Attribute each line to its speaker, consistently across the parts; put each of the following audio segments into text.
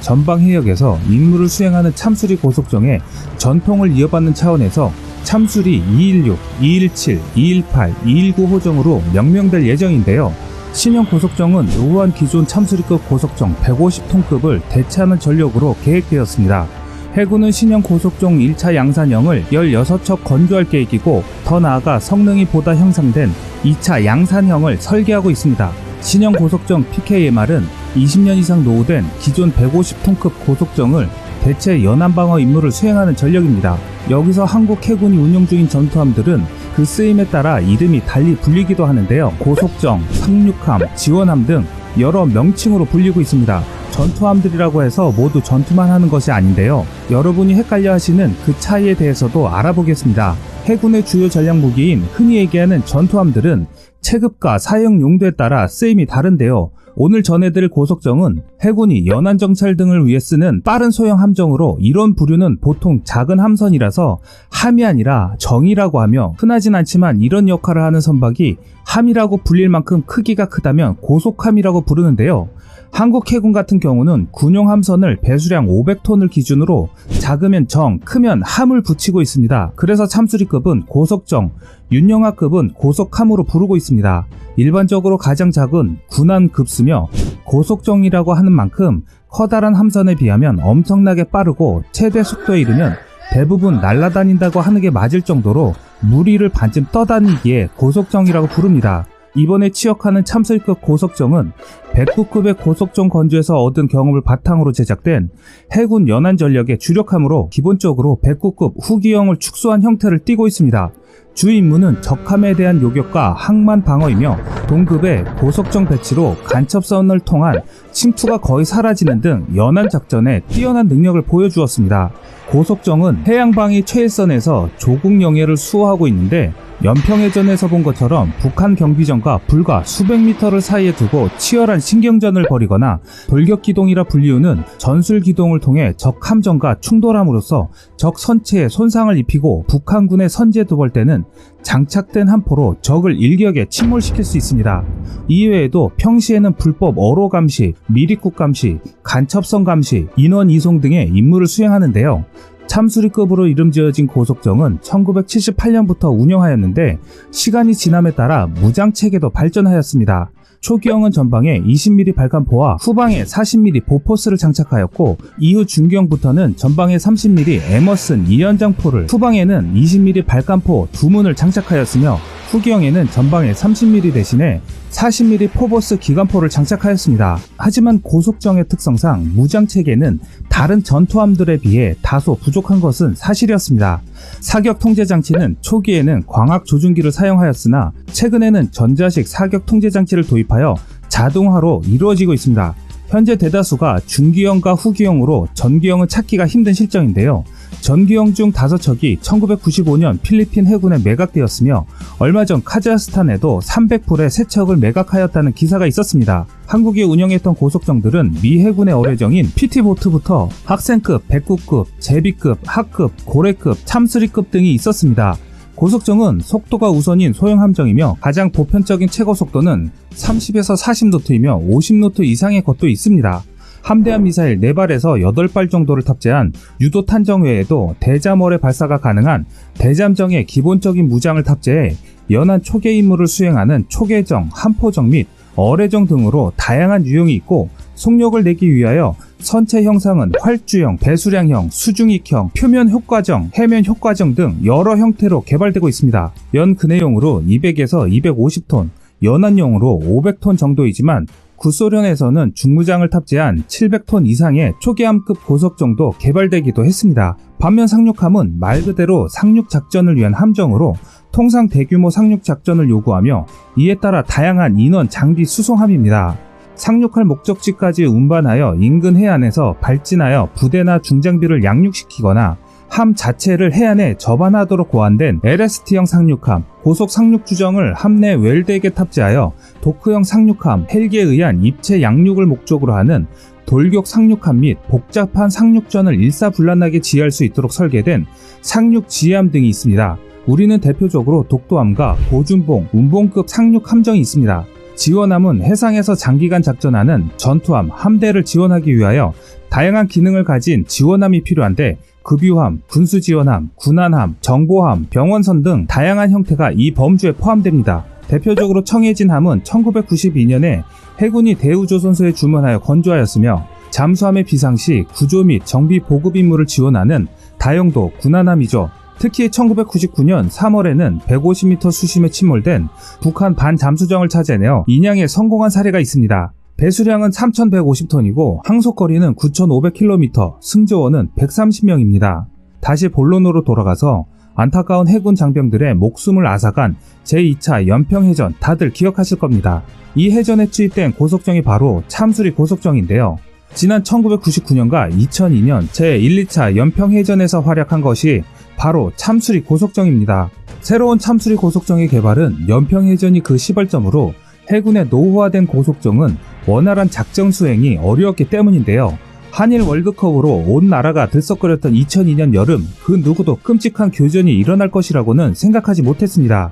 Speaker 1: 전방 해역에서 임무를 수행하는 참수리 고속정의 전통을 이어받는 차원에서 참수리 216, 217, 218, 219 호정으로 명명될 예정인데요. 신형 고속정은 노후한 기존 참수리급 고속정 150톤급을 대체하는 전력으로 계획되었습니다. 해군은 신형 고속정 1차 양산형을 16척 건조할 계획이고 더 나아가 성능이 보다 향상된 2차 양산형을 설계하고 있습니다. 신형 고속정 PKMR은 20년 이상 노후된 기존 150톤급 고속정을 대체 연안방어 임무를 수행하는 전력입니다. 여기서 한국 해군이 운용 중인 전투함들은 그 쓰임에 따라 이름이 달리 불리기도 하는데요. 고속정, 상륙함, 지원함 등 여러 명칭으로 불리고 있습니다. 전투함들이라고 해서 모두 전투만 하는 것이 아닌데요. 여러분이 헷갈려 하시는 그 차이에 대해서도 알아보겠습니다. 해군의 주요 전략 무기인 흔히 얘기하는 전투함들은 체급과 사용 용도에 따라 쓰임이 다른데요. 오늘 전해드릴 고속정은 해군이 연안 정찰 등을 위해 쓰는 빠른 소형 함정으로 이런 부류는 보통 작은 함선이라서 함이 아니라 정이라고 하며 흔하진 않지만 이런 역할을 하는 선박이 함이라고 불릴 만큼 크기가 크다면 고속함이라고 부르는데요. 한국 해군 같은 경우는 군용 함선을 배수량 500톤을 기준으로 작으면 정, 크면 함을 붙이고 있습니다. 그래서 참수리급은 고속정, 윤영하급은 고속함으로 부르고 있습니다. 일반적으로 가장 작은 군함급수며 고속정이라고 하는 만큼 커다란 함선에 비하면 엄청나게 빠르고 최대 속도에 이르면 대부분 날아다닌다고 하는 게 맞을 정도로 무리를 반쯤 떠다니기에 고속정이라고 부릅니다. 이번에 취역하는 참슬급 고속정은 109급의 고속정 건조에서 얻은 경험을 바탕으로 제작된 해군 연안 전력의 주력함으로 기본적으로 109급 후기형을 축소한 형태를 띠고 있습니다. 주 임무는 적함에 대한 요격과 항만 방어이며 동급의 고속정 배치로 간첩선을 통한 침투가 거의 사라지는 등 연안 작전에 뛰어난 능력을 보여주었습니다. 고속정은 해양방위 최일선에서 조국 영해를 수호하고 있는데 연평해전에서 본 것처럼 북한 경비정과 불과 수백 미터를 사이에 두고 치열한 신경전을 벌이거나 돌격기동이라 불리우는 전술기동을 통해 적 함정과 충돌함으로써 적 선체에 손상을 입히고 북한군의 선제 두벌 때는 장착된 함포로 적을 일격에 침몰시킬 수 있습니다. 이외에도 평시에는 불법 어로 감시, 미리국 감시, 간첩선 감시, 인원 이송 등의 임무를 수행하는데요. 참수리급으로 이름 지어진 고속정은 1978년부터 운영하였는데 시간이 지남에 따라 무장 체계도 발전하였습니다. 초기형은 전방에 20mm 발칸포와 후방에 40mm 보포스를 장착하였고 이후 중기형부터는 전방에 30mm 에머슨 2연장포를 후방에는 20mm 발칸포 두 문을 장착하였으며 후기형에는 전방에 30mm 대신에 40mm 포버스 기관포를 장착하였습니다. 하지만 고속정의 특성상 무장 체계는 다른 전투함들에 비해 다소 부족한 것은 사실이었습니다. 사격 통제 장치는 초기에는 광학 조준기를 사용하였으나 최근에는 전자식 사격 통제 장치를 도입하여 자동화로 이루어지고 있습니다. 현재 대다수가 중기형과 후기형으로 전기형은 찾기가 힘든 실정인데요. 전기형 중 5척이 1995년 필리핀 해군에 매각되었으며 얼마 전 카자흐스탄에도 300불의 3척을 매각하였다는 기사가 있었습니다. 한국이 운영했던 고속정들은 미 해군의 어뢰정인 PT보트부터 학생급, 백구급, 제비급, 하급, 고래급, 참수리급 등이 있었습니다. 고속정은 속도가 우선인 소형 함정이며 가장 보편적인 최고 속도는 30에서 40노트이며 50노트 이상의 것도 있습니다. 함대함 미사일 4발에서 8발 정도를 탑재한 유도 탄정 외에도 대잠어뢰 발사가 가능한 대잠정의 기본적인 무장을 탑재해 연안 초계 임무를 수행하는 초계정, 함포정 및 어뢰정 등으로 다양한 유형이 있고 속력을 내기 위하여 선체 형상은 활주형, 배수량형, 수중익형, 표면 효과정, 해면 효과정 등 여러 형태로 개발되고 있습니다. 연 근해용으로 200에서 250톤, 연안용으로 500톤 정도이지만 구소련에서는 중무장을 탑재한 700톤 이상의 초계함급 고속 정도 개발되기도 했습니다. 반면 상륙함은 말 그대로 상륙 작전을 위한 함정으로 통상 대규모 상륙 작전을 요구하며 이에 따라 다양한 인원 장비 수송함입니다. 상륙할 목적지까지 운반하여 인근 해안에서 발진하여 부대나 중장비를 양육시키거나 함 자체를 해안에 접안하도록 고안된 LST형 상륙함, 고속 상륙 주정을 함내 웰드에게 탑재하여 도크형 상륙함, 헬기에 의한 입체 양육을 목적으로 하는 돌격 상륙함 및 복잡한 상륙전을 일사불란하게 지휘할 수 있도록 설계된 상륙 지휘함 등이 있습니다. 우리는 대표적으로 독도함과 보준봉, 운봉급 상륙 함정이 있습니다. 지원함은 해상에서 장기간 작전하는 전투함, 함대를 지원하기 위하여 다양한 기능을 가진 지원함이 필요한데 급유함, 군수지원함, 군안함, 정보함, 병원선 등 다양한 형태가 이 범주에 포함됩니다. 대표적으로 청해진함은 1992년에 해군이 대우조선소에 주문하여 건조하였으며 잠수함의 비상시 구조 및 정비 보급 임무를 지원하는 다용도 군안함이죠. 특히 1999년 3월에는 150m 수심에 침몰된 북한 반잠수정을 찾아내어 인양에 성공한 사례가 있습니다. 배수량은 3,150톤이고 항속거리는 9,500km, 승조원은 130명입니다. 다시 본론으로 돌아가서 안타까운 해군 장병들의 목숨을 앗아간 제2차 연평해전 다들 기억하실 겁니다. 이 해전에 투입된 고속정이 바로 참수리 고속정인데요. 지난 1999년과 2002년 제1, 2차 연평해전에서 활약한 것이 바로 참수리 고속정입니다. 새로운 참수리 고속정의 개발은 연평해전이 그 시발점으로 해군의 노후화된 고속정은 원활한 작전 수행이 어려웠기 때문인데요. 한일 월드컵으로 온 나라가 들썩거렸던 2002년 여름 그 누구도 끔찍한 교전이 일어날 것이라고는 생각하지 못했습니다.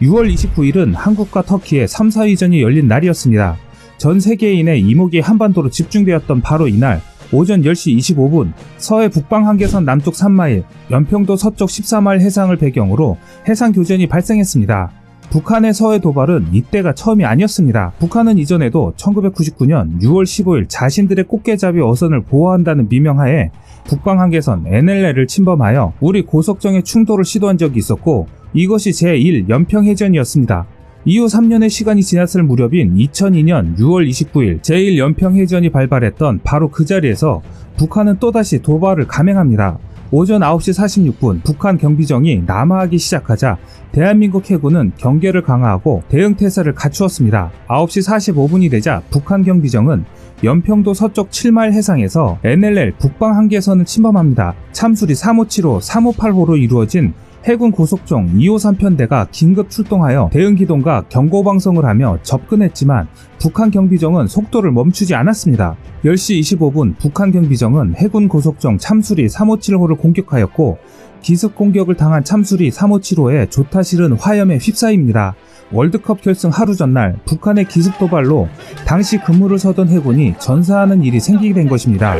Speaker 1: 6월 29일은 한국과 터키의 3, 4위전이 열린 날이었습니다. 전 세계인의 이목이 한반도로 집중되었던 바로 이날 오전 10시 25분 서해 북방 한계선 남쪽 3마일, 연평도 서쪽 14마일 해상을 배경으로 해상 교전이 발생했습니다. 북한의 서해 도발은 이때가 처음이 아니었습니다. 북한은 이전에도 1999년 6월 15일 자신들의 꽃게잡이 어선을 보호한다는 미명하에 북방 한계선 NLL을 침범하여 우리 고속정의 충돌을 시도한 적이 있었고 이것이 제1 연평해전이었습니다. 이후 3년의 시간이 지났을 무렵인 2002년 6월 29일 제1 연평해전이 발발했던 바로 그 자리에서 북한은 또다시 도발을 감행합니다. 오전 9시 46분 북한 경비정이 남하하기 시작하자 대한민국 해군은 경계를 강화하고 대응 태세를 갖추었습니다. 9시 45분이 되자 북한 경비정은 연평도 서쪽 7마일 해상에서 NLL 북방 한계선을 침범합니다. 참수리 357호, 358호로 이루어진 해군 고속정 253편대가 긴급 출동하여 대응 기동과 경고 방송을 하며 접근했지만 북한 경비정은 속도를 멈추지 않았습니다. 10시 25분 북한 경비정은 해군 고속정 참수리 357호를 공격하였고 기습 공격을 당한 참수리 357호의 조타 실은 화염에 휩싸입니다. 월드컵 결승 하루 전날 북한의 기습 도발로 당시 근무를 서던 해군이 전사하는 일이 생기게 된 것입니다.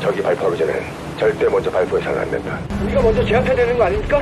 Speaker 2: 저기 발표하기 전엔 절대 먼저 발표해서는 안 된다.
Speaker 3: 우리가 먼저 제압해야 되는 거 아닙니까?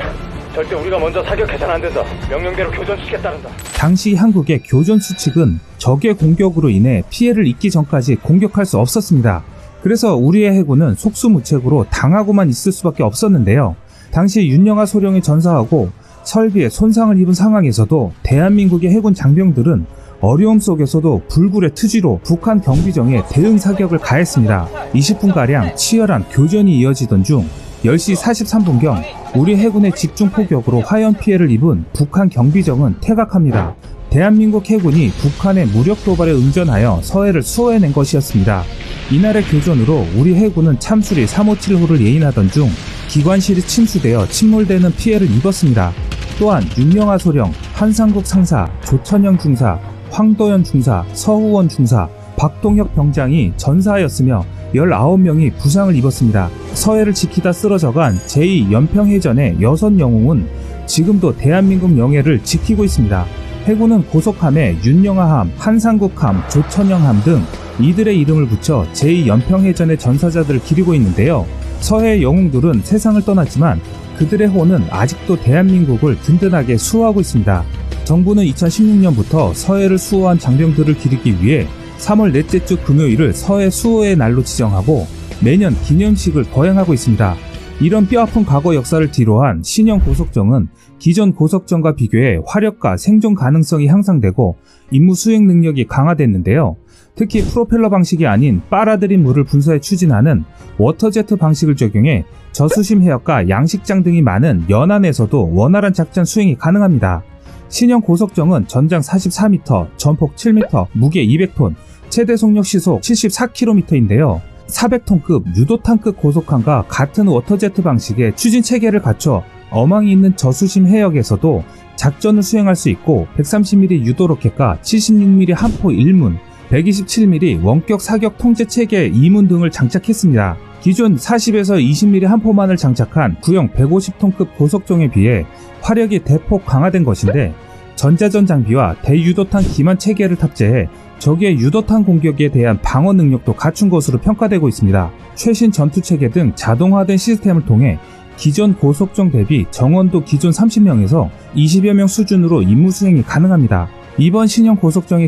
Speaker 3: 절대 우리가 먼저 사격해서는 안 된다. 명령대로 교전시켰다는다.
Speaker 1: 당시 한국의 교전 수칙은 적의 공격으로 인해 피해를 입기 전까지 공격할 수 없었습니다. 그래서 우리의 해군은 속수무책으로 당하고만 있을 수밖에 없었는데요. 당시 윤영아 소령이 전사하고 설비에 손상을 입은 상황에서도 대한민국의 해군 장병들은 어려움 속에서도 불굴의 투지로 북한 경비정에 대응 사격을 가했습니다. 20분가량 치열한 교전이 이어지던 중 10시 43분경 우리 해군의 집중 포격으로 화염 피해를 입은 북한 경비정은 퇴각합니다. 대한민국 해군이 북한의 무력 도발에 응전하여 서해를 수호해낸 것이었습니다. 이날의 교전으로 우리 해군은 참수리 357호를 예인하던 중 기관실이 침수되어 침몰되는 피해를 입었습니다. 또한 윤영아 소령, 한상국 상사, 조천영 중사, 황도현 중사, 서우원 중사, 박동혁 병장이 전사하였으며 19명이 부상을 입었습니다. 서해를 지키다 쓰러져간 제2연평해전의 여섯 영웅은 지금도 대한민국 영해를 지키고 있습니다. 해군은 고속함에 윤영아함, 한상국함, 조천영함 등 이들의 이름을 붙여 제2연평해전의 전사자들을 기리고 있는데요. 서해 영웅들은 세상을 떠났지만 그들의 호는 아직도 대한민국을 든든하게 수호하고 있습니다. 정부는 2016년부터 서해를 수호한 장병들을 기리기 위해 3월 넷째 주 금요일을 서해 수호의 날로 지정하고 매년 기념식을 거행하고 있습니다. 이런 뼈아픈 과거 역사를 뒤로한 신형 고속정은 기존 고속정과 비교해 화력과 생존 가능성이 향상되고 임무 수행 능력이 강화됐는데요. 특히 프로펠러 방식이 아닌 빨아들인 물을 분사해 추진하는 워터제트 방식을 적용해 저수심 해역과 양식장 등이 많은 연안에서도 원활한 작전 수행이 가능합니다. 신형 고속정은 전장 44m, 전폭 7m, 무게 200톤, 최대 속력 시속 74km인데요. 400톤급 유도탄급 고속함과 같은 워터제트 방식의 추진 체계를 갖춰 어망이 있는 저수심 해역에서도 작전을 수행할 수 있고 130mm 유도 로켓과 76mm 한포 1문, 127mm 원격 사격 통제 체계 2문 등을 장착했습니다. 기존 40에서 20mm 한포만을 장착한 구형 150톤급 고속정에 비해 화력이 대폭 강화된 것인데 전자전 장비와 대유도탄 기만 체계를 탑재해 적의 유도탄 공격에 대한 방어 능력도 갖춘 것으로 평가되고 있습니다. 최신 전투 체계 등 자동화된 시스템을 통해 기존 고속정 대비 정원도 기존 30명에서 20여 명 수준으로 임무 수행이 가능합니다. 이번 신형 고속정의